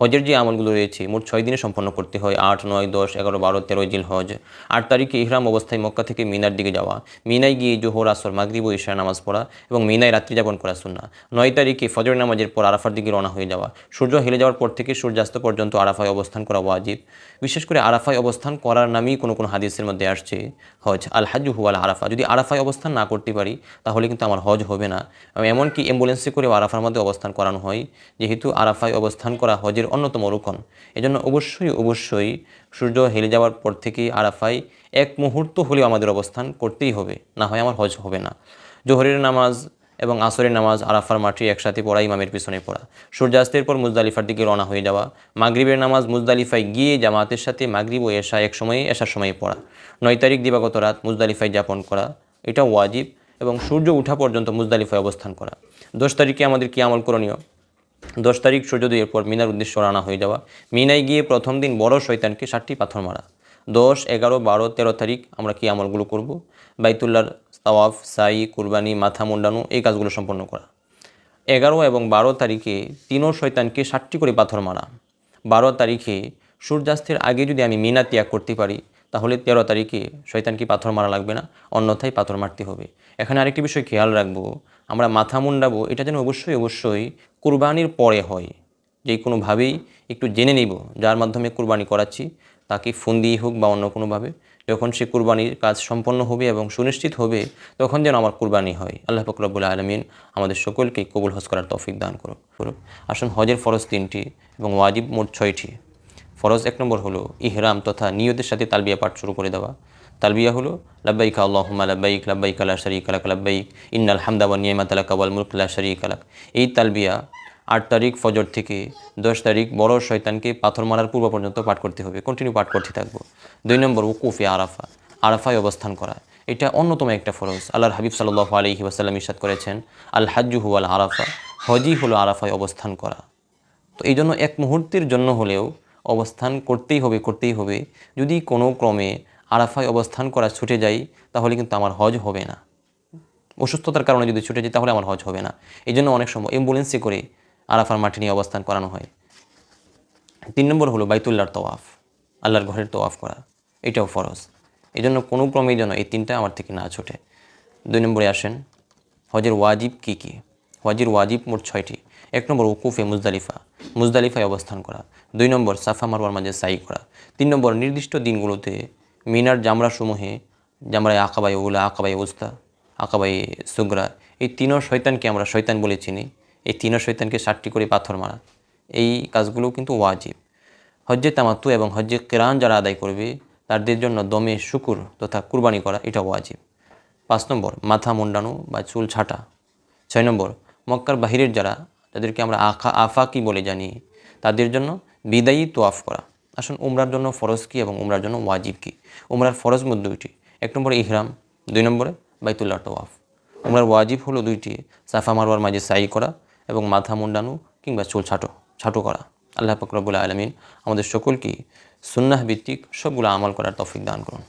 হজের যে আমলগুলো রয়েছে, মোট ছয় দিনে সম্পন্ন করতে হয়, আট, নয়, দশ, এগারো, বারো তেরো জিল হজ আট তারিখে ইহরাম অবস্থায় মক্কা থেকে মিনার দিকে যাওয়া, মিনায় গিয়ে জোহর, আসর, মাগরিব ও নামাজ পড়া এবং মিনায় রাত্রি যাপন করা সুন্না নয় তারিখে ফজর নামাজের পর আরাফার দিকে রওনা হয়ে যাওয়া, সূর্য হেলে যাওয়ার পর থেকে সূর্যাস্ত পর্যন্ত আরাফায় অবস্থান করা ওয়াজিব। বিশেষ করে আরাফায় অবস্থান করার নামেই কোনো কোনো হাদিসের মধ্যে আসছে, হজ, আল হাজু হুয়াল আরাফা। যদি আরাফায় অবস্থান না করতে পারি, তাহলে কিন্তু আমার হজ হবে না। এমনকি অ্যাম্বুলেন্সে করে আরাফার মধ্যে অবস্থান করানো হয়। যেহেতু আরাফায় অবস্থান করা হজের অন্যতম রুকন। এজন্য অবশ্যই অবশ্যই সূর্য হেলে যাওয়ার পর থেকে আরাফায় এক মুহূর্ত হলেও আমাদের অবস্থান করতেই হবে। না হয় আমার হজ হবে না। জোহরের নামাজ এবং আসরের নামাজ আরাফার মাঠে একসাথে পড়া ইমামের পিছনে পড়া। সূর্যাস্তের পর মুজদালিফার দিকে রওনা হয়ে যাওয়া। মাগরিবের নামাজ মুজদালিফায় গিয়ে জামাতের সাথে মাগরিব ও এশা এক সময়ে, এশার সময়ে পড়া। নয় তারিখ দিবাগত রাত মুজদালিফায় যাপন করা। এটা ওয়াজিব এবং সূর্য উঠা পর্যন্ত মুজদালিফায় অবস্থান করা। দশ তারিখে আমাদের কি আমল করণীয়। দশ তারিখ সূর্যোদয়ের পর মিনার উদ্দেশ্যে রানা হয়ে যাওয়া। মিনায় গিয়ে প্রথম দিন বড় শৈতানকে ষাটটি পাথর মারা। দশ, এগারো, বারো, তেরো তারিখ আমরা কি আমলগুলো করব? বাইতুল্লার তাওয়াফ, সাই, কুরবানি, মাথা মুন্ডানো, এই কাজগুলো সম্পন্ন করা। এগারো এবং বারো তারিখে তিনও শৈতানকে ষাটটি করে পাথর মারা। বারো তারিখে সূর্যাস্তের আগে যদি আমি মিনা ত্যাগ করতে পারি তাহলে তেরো তারিখে শয়তানকে পাথর মারা লাগবে না? অন্যথায় পাথর মারতে হবে। এখানে আরেকটি বিষয় খেয়াল রাখব। আমরা মাথা মুন্ডাবো, এটা যেন অবশ্যই অবশ্যই কুরবানির পরে হয়। যে কোনোভাবেই একটু জেনে নিব যার মাধ্যমে কুরবানি করাচ্ছি, তাকে ফোন দিয়ে হোক বা অন্য কোনোভাবে। যখন সে কুরবানির কাজ সম্পন্ন হবে এবং সুনিশ্চিত হবে, তখন যেন আমার কুরবানি হয়। আল্লাহ ফকরবুল আলমিন আমাদের সকলকে কবুল হজ করার তৌফিক দান করুক আসুন হজের ফরজ তিনটি এবং ওয়াজিব মোট ছয়টি। ফরজ এক নম্বর হলো ইহরাম তথা নিয়তের সাথে তালবিয়া পাঠ শুরু করে দেওয়া। তালবিয়া হলো, লাব্বাইক আল্লাহুম্মা লাব্বাইক লাব্বাইক লা শারীকা লাক, লাব্বাইক, ইন্নাল হামদা ওয়ান নিয়ামাত লাকা ওয়াল মুলক লা শারীকা লাক। এই তালবিয়া আট তারিখ ফজর থেকে দশ তারিখ বড় শয়তানকে পাথর মারার পূর্ব পর্যন্ত পাঠ করতে হবে। কন্টিনিউ পাঠ করতে থাকব। দুই নম্বর, উকুফে আরাফা আরাফায় অবস্থান করা। এটা অন্যতম একটা ফরজ। আল্লাহর হাবিব সাল্লাহ আলহি ওয়াসাল্লাম ইসাদ করেছেন, আল হাজ্জু হুয়াল আরাফা হজই হলো আরাফায় অবস্থান করা। তো এই জন্য এক মুহূর্তের জন্য হলেও অবস্থান করতেই হবে করতেই হবে। যদি কোনো ক্রমে আরাফায় অবস্থান করা ছুটে যাই, তাহলে কিন্তু আমার হজ হবে না। অসুস্থতার কারণে যদি ছুটে যাই, তাহলে আমার হজ হবে না। এই জন্য অনেক সময় অ্যাম্বুলেন্সে করে আরাফার মাঠে নিয়ে অবস্থান করানো হয়। তিন নম্বর হলো বাইতুল্লাহর তোয়াফ আল্লাহর ঘরের তোয়াফ করা। এটাও ফরজ। এই জন্য কোনো ক্রমেই যেন এই তিনটা আমার থেকে না ছোটে। দুই নম্বরে আসেন, হজের ওয়াজিব কী কি? হজের ওয়াজিব মোট ছয়টি। এক নম্বর ওকুফে মুজদালিফা। মুজদালিফায় অবস্থান করা। দুই নম্বর সাফা মারওয়ার মাঝে সাই করা। তিন নম্বর নির্দিষ্ট দিনগুলোতে মিনার জামরাসমূহে, জামরায় আকাবাই উলা আকাবাই উস্তা আকাবাই সুগরা, এই তিনও শয়তানকে আমরা শয়তান বলে চিনি। এই তিনও শৈতানকে ষাটটি করে পাথর মারা। এই কাজগুলো কিন্তু ওয়াজিব। হজ্জে তামাত্তু এবং হজ্জে কেরান যারা আদায় করবে, তাদের জন্য দমে শুকুর তথা কুরবানি করা, এটা ওয়াজিব। পাঁচ নম্বর মাথা মুন্ডানো বা চুল ছাটা। ছয় নম্বর মক্কার বাহিরের যারা যাদেরকে আমরা আখা আফা আফাকি বলে জানি, তাদের জন্য বিদায়ী তোয়াফ করা। আসুন, উমরার জন্য ফরজ কী এবং উমরার জন্য ওয়াজিব কী? উমরার ফরজ মধ্যে দুইটি। এক নম্বরে ইহরাম, দুই নম্বরে বাইতুল্লাহ তোয়াফ। উমরার ওয়াজিব হলো দুইটি, সাফা মারওয়ার মাঝে সাই করা এবং মাথা মুন্ডানো কিংবা চুল ছাটো ছাটো করা। আল্লাহ ফকরবুল্লা আলমিন আমাদের সকলকে সুন্নাহ ভিত্তিক সবগুলো আমল করার তৌফিক দান করুন।